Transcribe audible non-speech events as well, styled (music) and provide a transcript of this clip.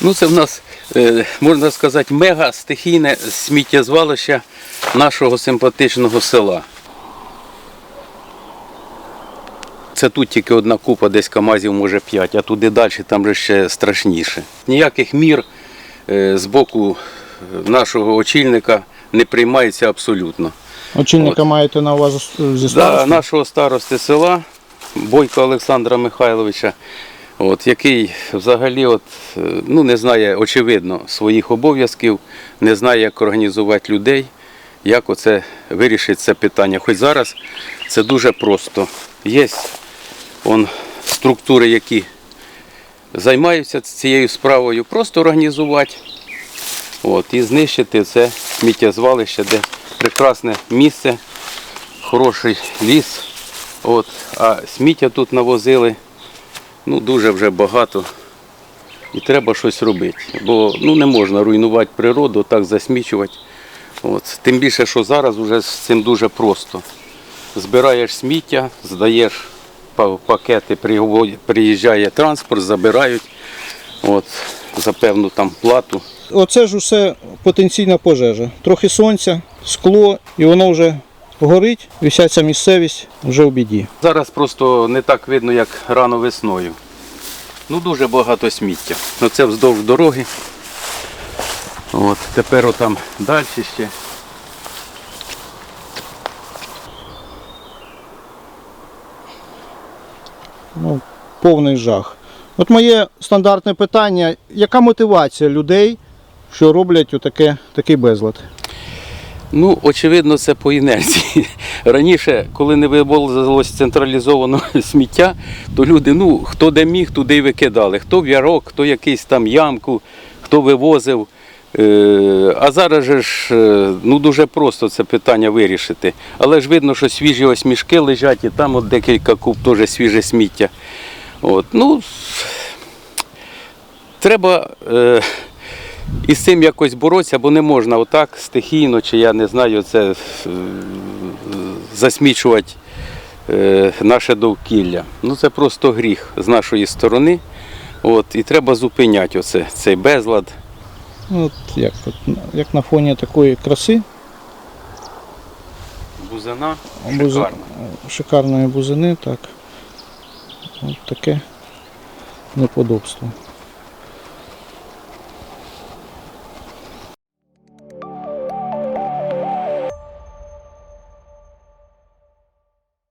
Ну, це в нас, е, можна сказати, мега стихійне сміттєзвалище нашого симпатичного села. Це тут тільки одна купа, десь камазів, може 5, а туди далі там же ще страшніше. Ніяких мір е, з боку нашого очільника не приймається абсолютно. Очільника маєте на увазі зі Да, нашого старости села Бойка Олександра Михайловича, от, який взагалі от, е, ну, не знає, очевидно, своїх обов'язків, не знає, як організувати людей, як оце вирішить це питання. Хоч зараз це дуже просто. Є он, структури, які займаються цією справою, просто організувати от, і знищити це сміттєзвалище, де прекрасне місце хороший ліс. От, а сміття тут навозили ну, дуже вже багато. І треба щось робити. Бо ну, не можна руйнувати природу, так засмічувати. От. Тим більше, що зараз вже з цим дуже просто. Збираєш сміття, здаєш пакети, приїжджає транспорт, забирають от, за певну там плату. Оце ж усе потенційна пожежа. Трохи сонця, скло, і воно вже горить, і вся ця місцевість вже в біді. Зараз просто не так видно, як рано весною. Ну дуже багато сміття. Ну це вздовж дороги. От, тепер отам далі ще. Ну, повний жах. От моє стандартне питання: яка мотивація людей, що роблять отаке, такий безлад? Ну, очевидно, це по інерції. (laughs) Раніше, коли не вивозилось централізовано (laughs) сміття, то люди, ну, хто де міг, туди й викидали. Хто в ярок, хто якийсь там ямку, хто вивозив. Е, А зараз же ж е, ну, дуже просто це питання вирішити. Але ж видно, що свіжі ось мішки лежать, і там от декілька куб теж свіже сміття. От, ну, треба е, із цим якось боротися, бо не можна отак стихійно, чи я не знаю, це е, засмічувати е, наше довкілля. Ну це просто гріх з нашої сторони. От, і треба зупиняти оце, цей безлад. От як, от, як на фоні такої краси, Бузина Бузи- шикарна. шикарної бузини, так. От таке неподобство.